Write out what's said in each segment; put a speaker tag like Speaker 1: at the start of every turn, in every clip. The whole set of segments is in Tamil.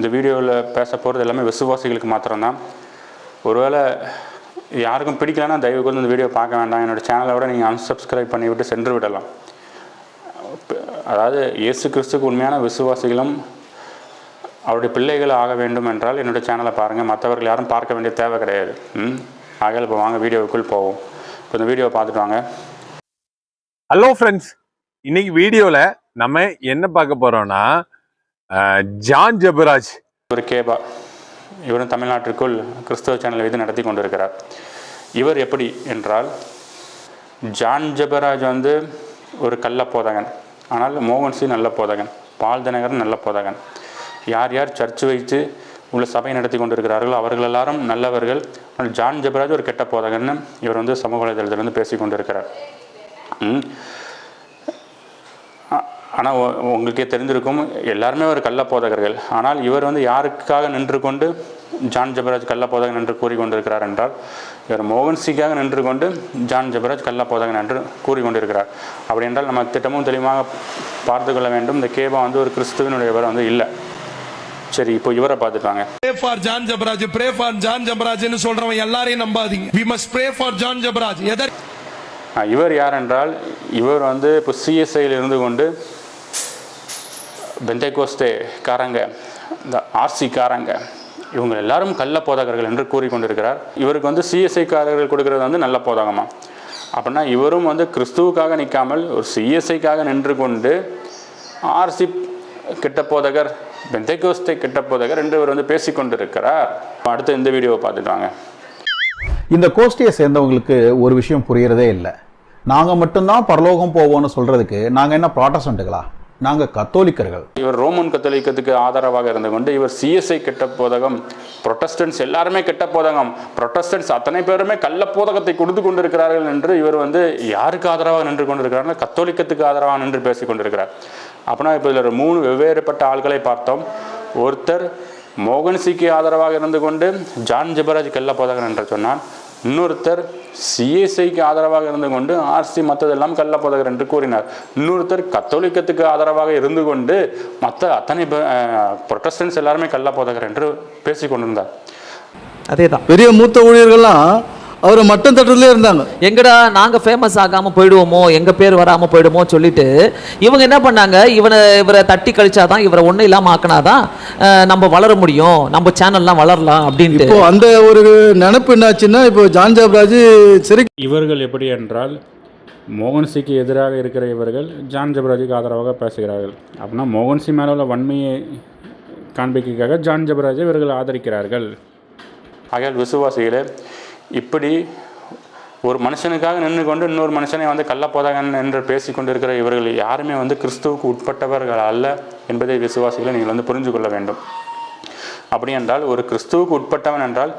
Speaker 1: இந்த வீடியோவில் பேச போகிறது எல்லாமே விசுவாசிகளுக்கு மாத்திரம்தான். ஒருவேளை யாருக்கும் பிடிக்கலன்னா தயவு கொண்டு இந்த வீடியோ பார்க்க வேண்டாம். என்னோட சேனலை விட நீங்கள் அன்சப்ஸ்கிரைப் பண்ணி விட்டு சென்று விடலாம். அதாவது இயேசு கிறிஸ்துக்கு உண்மையான விசுவாசிகளும் அவருடைய பிள்ளைகள் ஆக வேண்டும் என்றால் என்னோட சேனலை பாருங்கள் மற்றவர்கள் யாரும் பார்க்க வேண்டிய தேவை கிடையாது. ம்? ஆகையால் இப்போ வாங்க வீடியோவுக்குள் போவோம். இப்போ இந்த வீடியோவை பார்த்துட்டு வாங்க.
Speaker 2: ஹலோ ஃப்ரெண்ட்ஸ் இன்னைக்கு வீடியோவில் நம்ம என்ன பார்க்க போகிறோன்னா ஜான் ஜெபராஜ்.
Speaker 1: ஒரு கேபா. இவரும் தமிழ்நாட்டிற்குள் கிறிஸ்தவ சேனல் வைத்து நடத்தி கொண்டிருக்கிறார். இவர் எப்படி என்றால் ஜான் ஜெபராஜ் வந்து ஒரு கள்ள போதகன். ஆனால் மோகன் சிங் நல்ல போதகன். பால் தினகரன் நல்ல போதகன். யார் யார் சர்ச் வைத்து உள்ள சபை நடத்தி கொண்டிருக்கிறார்களோ அவர்கள் எல்லாரும் நல்லவர்கள். ஆனால் ஜான் ஜெபராஜ் ஒரு கெட்ட போதகன்னு இவர் வந்து சமூக வலைதளத்திலிருந்து பேசி கொண்டிருக்கிறார். ஆனால் உங்களுக்கே தெரிந்திருக்கும் எல்லாருமே ஒரு கள்ள போதகர்கள். ஆனால் இவர் வந்து யாருக்காக நின்று கொண்டு ஜான் ஜபராஜ் கள்ள போதகன் என்று கூறிக்கொண்டிருக்கிறார் என்றால் இவர் மோகன்சிக்காக நின்று கொண்டு ஜான் ஜபராஜ் கள்ள போதகன் என்று கூறிக்கொண்டிருக்கிறார். அப்படி என்றால் நம்ம திட்டமும் தெளிவாக பார்த்து கொள்ள வேண்டும். இந்த கேபா வந்து ஒரு கிறிஸ்துவனுடையவர் வந்து இல்லை. சரி இப்போ இவரை பார்த்துட்டாங்க
Speaker 3: for John Jabaraj pray for John Jabaraj ன்னு சொல்றவன் எல்லாரையும் நம்பாதீங்க. We must pray for John Jabaraj எதற்கு
Speaker 1: ஆ, இவர் யார் என்றால் இவர் வந்து இப்போ சிஎஸ்ஐயில் இருந்து கொண்டு பெந்தைகோஸ்தே காரங்க இந்த ஆர்சி காரங்க இவங்க எல்லாரும் கள்ள போதகர்கள் என்று கூறிக்கொண்டிருக்கிறார். இவருக்கு வந்து சிஎஸ்ஐ காரர்கள் வந்து நல்ல போதகமா? அப்படின்னா இவரும் வந்து கிறிஸ்துவுக்காக நிற்காமல் ஒரு சிஎஸ்ஐக்காக நின்று கொண்டு ஆர்சி கெட்ட போதகர் பெந்தைகோஸ்தே கெட்ட போதகர் என்று இவர் வந்து பேசிக்கொண்டிருக்கிறார் அடுத்து இந்த வீடியோவை பார்த்துட்டு
Speaker 4: இந்த கோஷ்டியை சேர்ந்தவங்களுக்கு ஒரு விஷயம் புரியறதே இல்லை. நாங்கள் மட்டும்தான் பரலோகம் போவோம்னு சொல்கிறதுக்கு நாங்கள் என்ன ப்ராட்டஸ்டண்ட்டுகளா நாங்கள் கத்தோலிக்கர்கள்.
Speaker 1: இவர் ரோமன் கத்தோலிக்கத்துக்கு ஆதரவாக இருந்து கொண்டு இவர் சிஎஸ்ஐ கெட்ட போதகம் புரொட்டஸ்டன்ஸ் எல்லாருமே கெட்ட போதகம் புரொட்டஸ்டன்ஸ் அத்தனை பேருமே கள்ள போதகத்தை கொடுத்து கொண்டிருக்கிறார்கள் என்று இவர் வந்து யாருக்கு ஆதரவாக நின்று கொண்டிருக்கிறார்கள் கத்தோலிக்கத்துக்கு ஆதரவாக நின்று பேசி கொண்டிருக்கிறார். அப்படின்னா இப்போ இதில் மூணு வெவ்வேறுபட்ட ஆள்களை பார்த்தோம். ஒருத்தர் மோகன்சிக்கு ஆதரவாக இருந்து கொண்டு ஜான் ஜெபராஜ் கெல்ல போதகன் என்று சொன்னார். இன்னொருத்தர் சிஎஸ்ஐக்கு ஆதரவாக இருந்து கொண்டு ஆர்சி மற்றதெல்லாம் கள்ள போதகர் என்று கூறினார். இன்னொருத்தர் கத்தோலிக்கத்துக்கு ஆதரவாக இருந்து கொண்டு மற்ற அத்தனை புரொட்டஸ்டன்ஸ் எல்லாருமே கள்ள போதகர் என்று பேசிக் கொண்டிருந்தார்.
Speaker 5: அதேதான்.
Speaker 6: பெரிய மூத்த ஊழியர்கள்லாம் அவரை மட்டம் தட்டுறதுலே இருந்தாங்க.
Speaker 5: எங்கடா நாங்க ஃபேமஸ் ஆகாம போயிடுவோமோ எங்க பேர் வராம போயிடுமோ சொல்லிட்டு இவங்க என்ன பண்ணாங்க? இவனை இவரை தட்டி கழிச்சாதான் இவரை ஒண்ணும் இல்லாம ஆக்கினாதான் நம்ம வளர முடியும். நம்ம சேனல்லாம் வளரலாம் அப்படின்ட்டு.
Speaker 6: இப்போ அந்த ஒரு நினைப்பு என்னாச்சுன்னா இப்போ ஜான் ஜாப்ராஜ் சிறை
Speaker 1: இவர்கள் எப்படி என்றால் மோகன்சிக்கு எதிராக இருக்கிற இவர்கள் ஜான் ஜபராஜுக்கு ஆதரவாக பேசுகிறார்கள். அப்படின்னா மோகன்சி மேலே உள்ள வன்மையை காண்பிக்கிறதுக்காக ஜான் ஜபராஜை இவர்கள் ஆதரிக்கிறார்கள். ஆகையால் விசுவாசிகளே இப்படி ஒரு மனுஷனுக்காக நின்று கொண்டு இன்னொரு மனுஷனை வந்து கள்ளப்போதாகன் என்று பேசி கொண்டிருக்கிற இவர்கள் யாருமே வந்து கிறிஸ்துவுக்கு உட்பட்டவர்கள் அல்ல என்பதை விசுவாசிகளை நீங்கள் வந்து புரிஞ்சு கொள்ள வேண்டும். அப்படி என்றால் ஒரு கிறிஸ்துவுக்கு உட்பட்டவன் என்றால்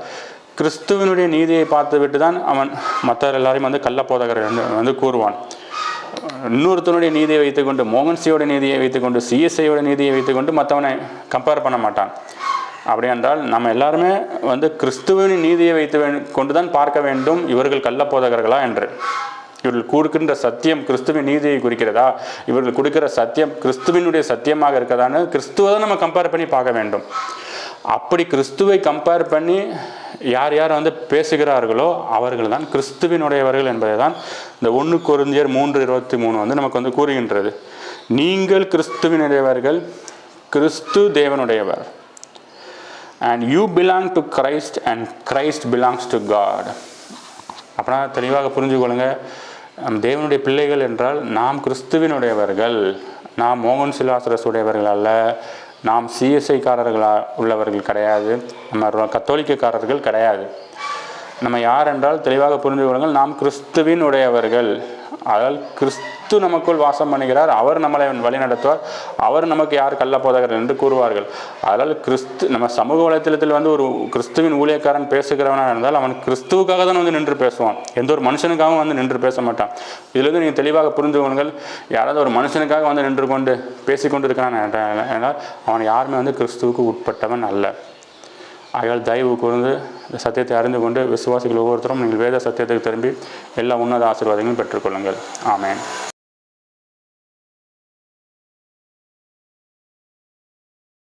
Speaker 1: கிறிஸ்துவனுடைய நீதியை பார்த்துவிட்டு தான் அவன் மற்ற எல்லாரையும் வந்து கள்ளப்போதகர் என்று வந்து கூறுவான். இன்னொருத்தனுடைய நீதியை வைத்துக்கொண்டு மோகன்சியோட நீதியை வைத்துக்கொண்டு சிஎஸ்ஐயோட நீதியை வைத்துக்கொண்டு மற்றவனை கம்பேர் பண்ண மாட்டான். அப்படி என்றால் நம்ம எல்லாருமே வந்து கிறிஸ்துவின் நீதியை வைத்து கொண்டு கொண்டுதான் பார்க்க வேண்டும். இவர்கள் கள்ளப்போதகர்களா என்று. இவர்கள் கொடுக்கின்ற சத்தியம் கிறிஸ்துவின் நீதியை குறிக்கிறதா? இவர்கள் கொடுக்கிற சத்தியம் கிறிஸ்துவினுடைய சத்தியமாக இருக்கதான்னு கிறிஸ்துவை தான் நம்ம கம்பேர் பண்ணி பார்க்க வேண்டும். அப்படி கிறிஸ்துவை கம்பேர் பண்ணி யார் யார் வந்து பேசுகிறார்களோ அவர்கள் தான் கிறிஸ்துவினுடையவர்கள் என்பதை தான் இந்த ஒன்று குருந்தியர் மூன்று இருபத்தி மூணு வந்து நமக்கு வந்து கூறுகின்றது. நீங்கள் கிறிஸ்துவினுடையவர்கள் கிறிஸ்து தேவனுடையவர். And you belong to Christ and Christ belongs to God அப்படின்னா தெளிவாக புரிஞ்சுக்கொள்ளுங்க நம் தேவனுடைய பிள்ளைகள் என்றால் நாம் கிறிஸ்துவினுடையவர்கள். நாம் மோகன் சிலாசரஸ் உடையவர்கள் அல்ல. நாம் சிஎஸ்ஐக்காரர்களா உள்ளவர்கள் கிடையாது. நம்ம கத்தோலிக்கக்காரர்கள் கிடையாது. நம்ம யார் என்றால் தெளிவாக புரிந்து கொள்ளுங்கள். நாம் கிறிஸ்துவின் உடையவர்கள். அதால் கிறிஸ்து நமக்குள் வாசம் பண்ணுகிறார். அவர் நம்மளை வழி நடத்துவார் அவர் நமக்கு யார் கள்ளப்போதகர் என்று கூறுவார்கள். அதனால் கிறிஸ்து நம்ம சமூக வலைத்தளத்தில் வந்து ஒரு கிறிஸ்துவின் ஊழியக்காரன் பேசுகிறவனாக இருந்தால் அவன் கிறிஸ்துவுக்காக தான் வந்து நின்று பேசுவான். எந்த ஒரு மனுஷனுக்காகவும் வந்து நின்று பேச மாட்டான். இதிலிருந்து நீங்கள் தெளிவாக புரிந்து கொள்ளுங்கள். யாராவது ஒரு மனுஷனுக்காக வந்து நின்று கொண்டு பேசிக்கொண்டு இருக்கிறான் என்றால் அவன் யாருமே வந்து கிறிஸ்துவுக்கு உட்பட்டவன் அல்ல. ஆகையால் தயவு கூர்ந்து இந்த சத்தியத்தை அறிந்து கொண்டு விசுவாசிகள் ஒவ்வொருத்தரும் நீங்கள் வேத சத்தியத்துக்கு திரும்பி எல்லா உன்னத ஆசீர்வாதங்களும் பெற்றுக்கொள்ளுங்கள். ஆமேன்.